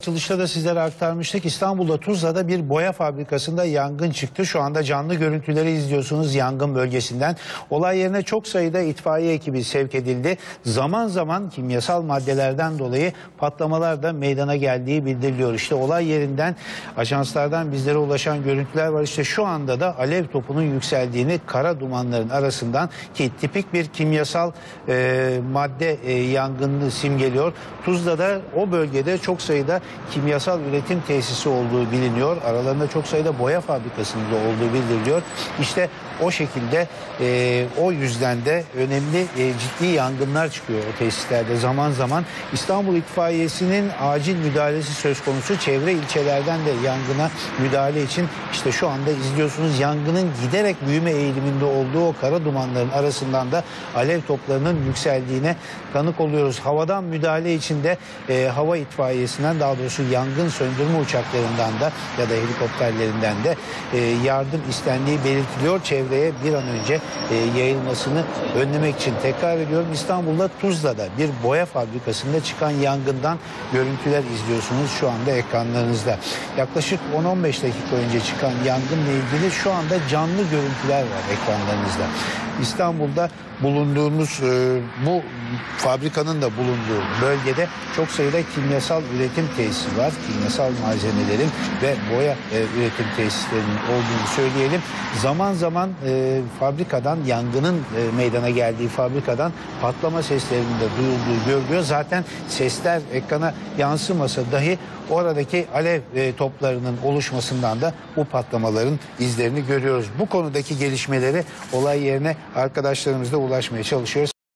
Açılışta da sizlere aktarmıştık. İstanbul'da Tuzla'da bir boya fabrikasında yangın çıktı. Şu anda canlı görüntüleri izliyorsunuz yangın bölgesinden. Olay yerine çok sayıda itfaiye ekibi sevk edildi. Zaman zaman kimyasal maddelerden dolayı patlamalar da meydana geldiği bildiriliyor. İşte olay yerinden ajanslardan bizlere ulaşan görüntüler var. İşte şu anda da alev topunun yükseldiğini kara dumanların arasından ki tipik bir kimyasal e, madde e, yangını simgeliyor. Tuzla'da o bölgede çok sayıda kimyasal üretim tesisi olduğu biliniyor. Aralarında çok sayıda boya fabrikasının da olduğu bildiriliyor. İşte o şekilde e, o yüzden de önemli e, ciddi yangınlar çıkıyor o tesislerde zaman zaman. İstanbul İtfaiyesi'nin acil müdahalesi söz konusu. Çevre ilçelerden de yangına müdahale için işte şu anda izliyorsunuz yangının giderek büyüme eğiliminde olduğu o kara dumanların arasından da alev toplarının yükseldiğine tanık oluyoruz. Havadan müdahale için de e, hava itfaiyesinden daha doğrusu yangın söndürme uçaklarından da ya da helikopterlerinden de e, yardım istendiği belirtiliyor. Çevreye bir an önce e, yayılmasını önlemek için tekrar ediyorum İstanbul'da Tuzla'da bir boya fabrikasında çıkan yangından görüntüler izliyorsunuz şu anda ekranlarınızda. Yaklaşık 10-15 dakika önce çıkan yangınla ilgili şu anda canlı görüntüler var ekranlarınızda. İstanbul'da bulunduğumuz e, bu fabrikanın da bulunduğu bölgede çok sayıda kimyasal üretim tesisi var. Kimyasal malzemelerin ve boya e, üretim tesislerinin olduğunu söyleyelim. Zaman zaman e, fabrikadan yangının e, meydana geldiği fabrikadan patlama seslerinin de duyulduğu görülüyor. Zaten sesler ekrana yansımasa dahi oradaki alev e, toplarının oluşmasından da bu patlamaların izlerini görüyoruz. Bu konudaki gelişmeleri olay yerine arkadaşlarımızla ulaşmaya çalışıyoruz.